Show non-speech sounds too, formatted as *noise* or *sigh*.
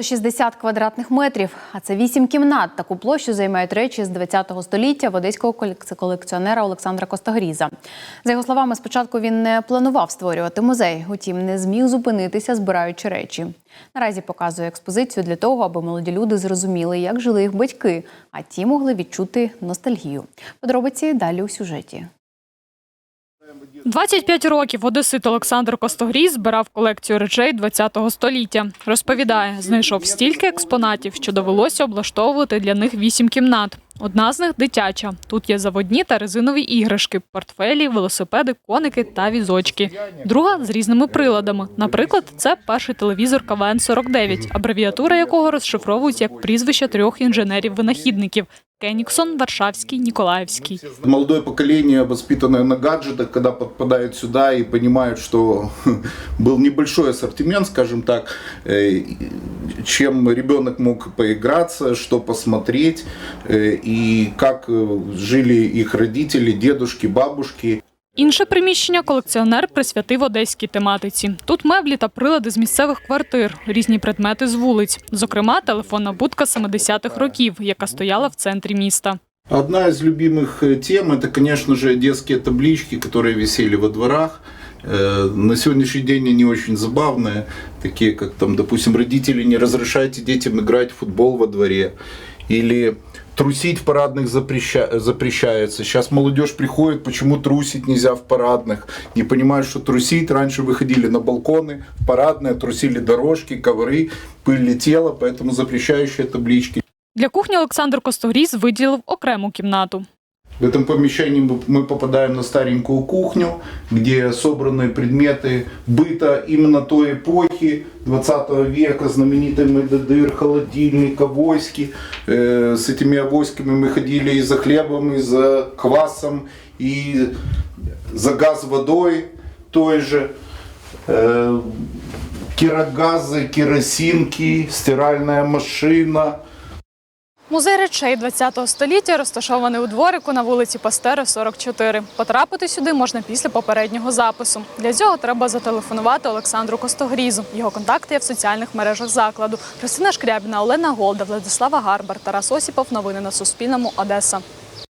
160 квадратних метрів, а це вісім кімнат. Таку площу займають речі з 20-го століття в одеського колекціонера Олександра Костогріза. За його словами, спочатку він не планував створювати музей, утім не зміг зупинитися, збираючи речі. Наразі показує експозицію для того, аби молоді люди зрозуміли, як жили їх батьки, а ті могли відчути ностальгію. Подробиці далі у сюжеті. 25 років одесит Олександр Костогріз збирав колекцію речей ХХ століття. Розповідає, знайшов стільки експонатів, що довелося облаштовувати для них вісім кімнат. Одна з них дитяча. Тут є заводні та резинові іграшки, портфелі, велосипеди, коники та візочки. Друга з різними приладами. Наприклад, це перший телевізор КВН-49, абревіатура якого розшифровують як прізвища трьох інженерів-винахідників – Кеніксон, Варшавський, Ніколаївський. Молодое поколение, воспитанное на гаджетах, когда подпадают сюда и понимают, что *laughs* был небольшой ассортимент, скажем так, э, чем ребенок мог поиграться, что посмотреть, э, и как э, жили их родители, дедушки, бабушки. Інше приміщення колекціонер присвятив одеській тематиці. Тут меблі та прилади з місцевих квартир, різні предмети з вулиць. Зокрема, телефонна будка 70-х років, яка стояла в центрі міста. Одна из любимых э, тем это, конечно же, детские таблички, которые висели во дворах. Э, На сегодняшний день они очень забавные, такие как там, допустим, родители не разрешайте детям играть в футбол во дворе или трусить в парадных запреща- запрещается. Сейчас молодежь приходит, почему трусить нельзя в парадных, не понимают, что трусить. Раньше выходили на балконы, в парадные, трусили дорожки, ковры, пыль летела, поэтому запрещающие таблички. Для кухні Олександр Костогріз виділив окрему кімнату. В этом помещении мы- мы попадаем на старенькую кухню, где собраны предметы быта именно той эпохи 20 века, знаменитый Медедыр, холодильник, авоськи. Э, С этими авоськами мы ходили и за хлебом, и за квасом, и за газ водой той же. Э, Кирогазы, керосинки, стиральная машина – Музей речей ХХ століття розташований у дворику на вулиці Пастера, 44. Потрапити сюди можна після попереднього запису. Для цього треба зателефонувати Олександру Костогрізу. Його контакти є в соціальних мережах закладу. Христина Шкрябіна, Олена Голда, Владислава Гарбар, Тарас Осіпов. Новини на Суспільному. Одеса.